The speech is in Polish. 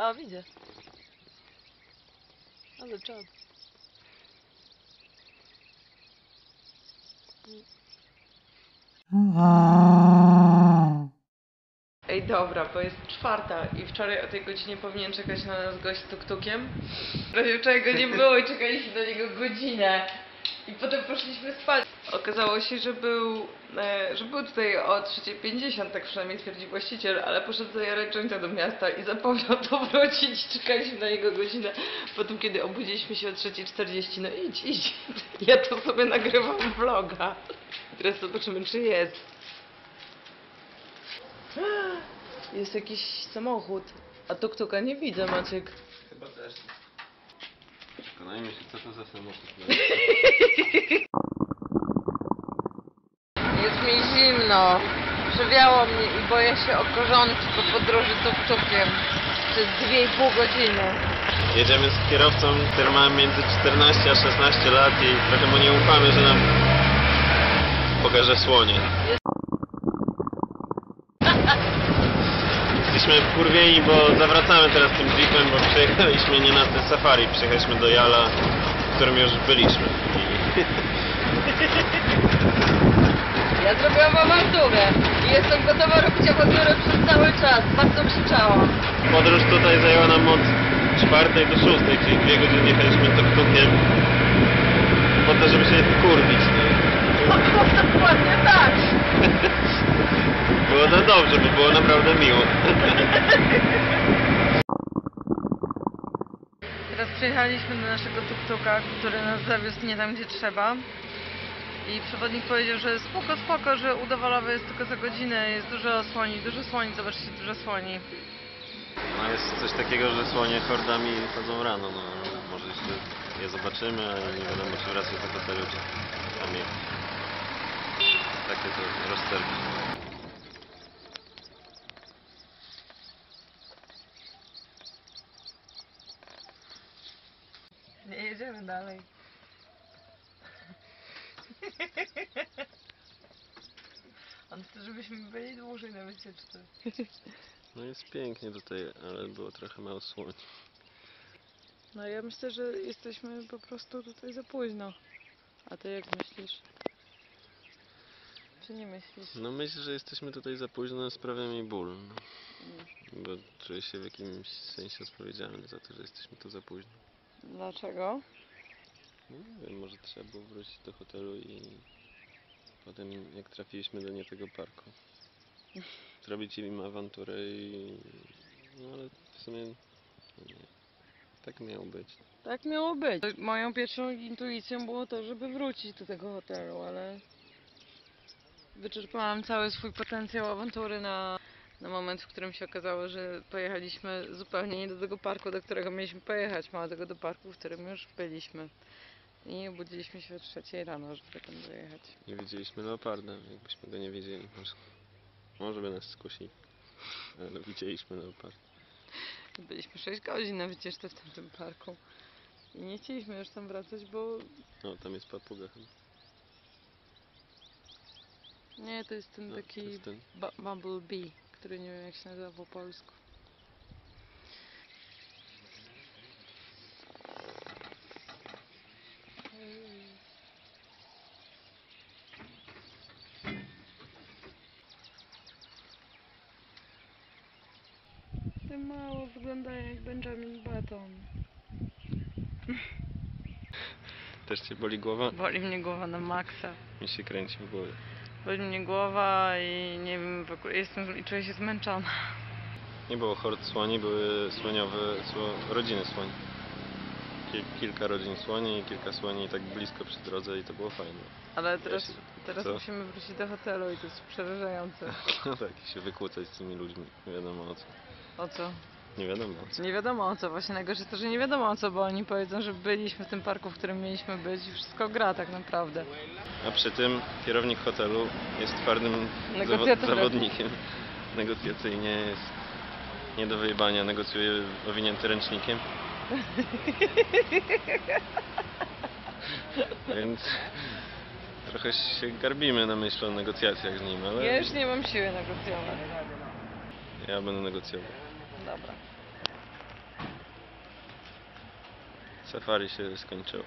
A, widzę. Ale czad. Ej, dobra, bo jest czwarta i wczoraj o tej godzinie powinien czekać na nas gość z tuktukiem. Prawie wczoraj go nie było i czekaliśmy do niego godzinę. I potem poszliśmy spać. Okazało się, że był, e, że był tutaj o 3.50, tak przynajmniej twierdzi właściciel, ale poszedł zajarać jointa do miasta i zapomniał tu wrócić. Czekaliśmy na jego godzinę. Potem, kiedy obudziliśmy się o 3.40, no idź, idź. Ja to sobie nagrywam vloga. Teraz zobaczymy, czy jest. Jest jakiś samochód. A tuktuka nie widzę, Maciek. Chyba też. Przekonajmy się, co to za samochód. Jest mi zimno. Przewiało mnie i boję się o korzonki po podróży tuktukiem przez 2,5 godziny. Jedziemy z kierowcą, który ma między 14 a 16 lat i trochę mu nie ufamy, że nam pokaże słonie. Jesteśmy wkurwieni, bo zawracamy teraz tym jeepem, bo przyjechaliśmy nie na te safari, przyjechaliśmy do Jala, w którym już byliśmy. Ja zrobiłam awanturę i jestem gotowa robić awanturę przez cały czas. Bardzo krzyczałam. Podróż tutaj zajęła nam od 4 do 6, czyli dwie godziny jechaliśmy tuk-tukiem po to, żeby się wkurwić. No. Dokładnie tak. Było to dobrze, bo było naprawdę miło. Teraz przyjechaliśmy do naszego tuktuka, który nas zawiózł nie tam, gdzie trzeba. I przewodnik powiedział, że spoko, spoko, że udowolowy jest tylko za godzinę, jest dużo słoni, dużo słoni, zobaczcie, dużo słoni. No jest coś takiego, że słonie hordami chodzą rano. No, może jeszcze je zobaczymy, ale nie wiadomo czy wracać do hotelu, czy tam je. Takie to rozterki. Nie jedziemy dalej. On chce, żebyśmy byli dłużej na wycieczce. No jest pięknie tutaj, ale było trochę mało słoni. No ja myślę, że jesteśmy po prostu tutaj za późno. A ty jak myślisz? Czy nie myślisz? No myślę, że jesteśmy tutaj za późno, sprawia mi ból. No. Mm. Bo czuję się w jakimś sensie odpowiedzialny za to, że jesteśmy tu za późno. Dlaczego? No nie wiem, może trzeba było wrócić do hotelu i potem jak trafiliśmy do nie tego parku. Zrobić im awanturę i... No ale w sumie... No nie. Tak miało być. Tak miało być. Moją pierwszą intuicją było to, żeby wrócić do tego hotelu, ale wyczerpałam cały swój potencjał awantury na, na moment, w którym się okazało, że pojechaliśmy zupełnie nie do tego parku, do którego mieliśmy pojechać, mało tego do parku, w którym już byliśmy. I obudziliśmy się o trzeciej rano, żeby tam dojechać. Nie widzieliśmy leoparda, jakbyśmy go nie wiedzieli. Może, może by nas skusił. Ale widzieliśmy leoparda. Byliśmy 6 godzin na wycieczce w tamtym parku. I nie chcieliśmy już tam wracać, bo No, tam jest papuga chyba. nie, to jest ten No, taki jest ten. bu- bumblebee, który nie wiem jak się nazywa po polsku. Te mało wyglądają jak Benjamin Button. Też cię boli głowa? Boli mnie głowa na maksa. Mi się kręci w głowie. Boli mnie głowa i nie wiem, w ogóle jestem i czuję się zmęczona. Nie było hord słoni, były słoniowe, sło, rodziny słoni. Ki- Kilka rodzin słoni i kilka słoni tak blisko przy drodze i to było fajne. Ale teraz, się- teraz co? musimy wrócić do hotelu i to jest przerażające. No tak, się wykłócać z tymi ludźmi. Wiadomo o co. O co? Nie wiadomo co. Nie wiadomo o co, właśnie najgorsze to, że nie wiadomo o co, bo oni powiedzą, że byliśmy w tym parku, w którym mieliśmy być i wszystko gra tak naprawdę. A przy tym kierownik hotelu jest twardym zawo- zawodnikiem. Negocjacyjnie jest nie do wyjebania, negocjuje owinięty ręcznikiem. Więc trochę się garbimy na myśl o negocjacjach z nim, ale Ja już nie mam siły negocjować. ja będę negocjował. Dobra. Safari się skończyło.